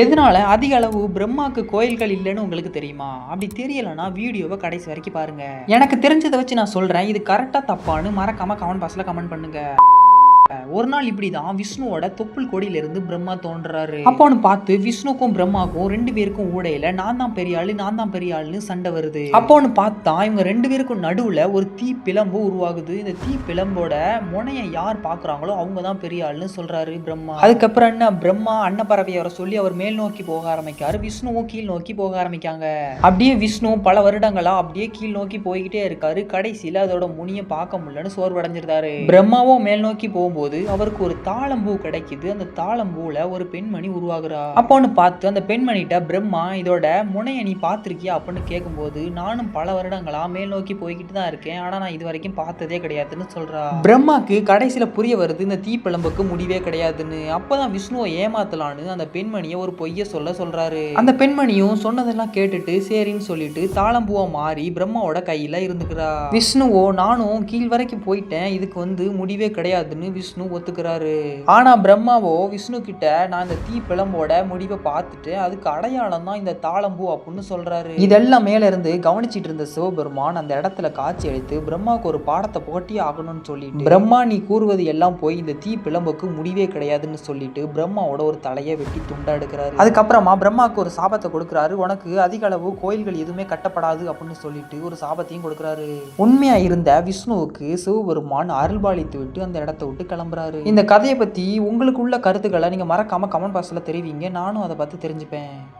எதனால் அதிக அளவு பிரம்மாக்கு கோயில்கள் இல்லைன்னு உங்களுக்கு தெரியுமா? அப்படி தெரியலைன்னா வீடியோவை கடைசி வரைக்கும் பாருங்கள் எனக்கு தெரிஞ்சதை வச்சு நான் சொல்கிறேன் இது கரெக்டாக தப்பான்னு மறக்காமல் கமெண்ட் பாக்ஸில் கமெண்ட் பண்ணுங்கள் ஒரு நாள் இப்படிதான் விஷ்ணுவோட தொப்புள் கொடியிலிருந்து பிரம்மா தோன்றாரு. அப்போன்னு பார்த்து விஷ்ணுக்கும் பிரம்மாக்கும் ரெண்டு பேருக்கும் ஊடையில நான் தான் பெரிய ஆளு நான் தான் பெரிய ஆளுன்னு சண்டை வருது. அப்போன்னு பார்த்தா இவங்க ரெண்டு பேருக்கும் நடுவுல ஒரு தீ பிளம்பு உருவாகுது. இந்த தீ பிளம்போட முனையை யார் பாக்குறாங்களோ அவங்க தான் பெரிய ஆளுன்னு சொல்றாரு பிரம்மா. அதுக்கப்புறம் என்ன? பிரம்மா அன்னப்பறவை அவரை சொல்லி அவர் மேல் நோக்கி போக ஆரம்பிக்காரு. விஷ்ணுவும் கீழ் நோக்கி போக ஆரம்பிக்காங்க. அப்படியே விஷ்ணு பல வருடங்களா அப்படியே கீழ் நோக்கி போய்கிட்டே இருக்காரு. கடைசியில அதோட முனியை பார்க்க முடியலன்னு சோர்வடைஞ்சிருந்தாரு. பிரம்மாவும் மேல் நோக்கி போகும் போகும்போது அவருக்கு ஒரு தாளம்பூ கிடைக்குது. அந்த தாளம்பூவில் ஒரு பெண்மணி உருவாகுறா. அப்போன்னு பார்த்து அந்த பெண்மணிகிட்ட பிரம்மா இதோட முனையை நீ பார்த்துருக்கியா? அப்படின்னு கேட்கும்போது நானும் பல வருடங்களா மேல் நோக்கி போய்கிட்டு தான் இருக்கேன். ஆனா நான் இது வரைக்கும் பார்த்ததே கிடையாதுன்னு சொல்றா. பிரம்மாக்கு கடைசியில புரிய வருது இந்த தீப்பிழம்புக்கு முடிவே கிடையாதுன்னு. அப்பதான் விஷ்ணுவை ஏமாத்தலான்னு அந்த பெண்மணியை ஒரு பொய்ய சொல்ல சொல்றாரு. அந்த பெண்மணியும் சொன்னதெல்லாம் கேட்டுட்டு சரின்னு சொல்லிட்டு தாளம்பூவை மாறி பிரம்மாவோட கையில இருந்துக்கிறா. விஷ்ணுவோ நானும் கீழ் வரைக்கும் போயிட்டேன். இதுக்கு வந்து முடிவே கிடையாதுன்னு விஷ்ணு ஒத்துக்கிறாரு. ஆனா பிரம்மாவோ விஷ்ணு கிட்ட நான் இந்த தீ பிளம்போட முடிவை பார்த்துட்டு அதுக்கு அடையாளம் தான் இந்த தாளம்பூ அப்படின்னு சொல்றாரு. இதெல்லாம் மேல இருந்து கவனிச்சிட்டு இருந்த சிவபெருமான் அந்த இடத்துல காட்சி அளித்து பிரம்மாவுக்கு ஒரு பாடத்தை போட்டி ஆகணும்னு சொல்லிட்டு பிரம்மா நீ கூறுவது எல்லாம் போய் இந்த தீ பிளம்புக்கு முடிவே கிடையாதுன்னு சொல்லிட்டு பிரம்மாவோட ஒரு தலையை வெட்டி துண்டா எடுக்கிறாரு. அதுக்கப்புறமா பிரம்மாவுக்கு ஒரு சாபத்தை கொடுக்குறாரு. உனக்கு அதிக அளவு கோயில்கள் எதுவுமே கட்டப்படாது அப்படின்னு சொல்லிட்டு ஒரு சாபத்தையும் கொடுக்குறாரு. உண்மையா இருந்த விஷ்ணுவுக்கு சிவபெருமான் அருள்பாலித்து விட்டு அந்த இடத்த விட்டு கிளம்புறாரு. இந்த கதையை பத்தி உங்களுக்கு உள்ள கருத்துக்களை நீங்க மறக்காம கமெண்ட் பாக்ஸ்ல தெரிவிங்க. நானும் அதை பார்த்து தெரிஞ்சுப்பேன்.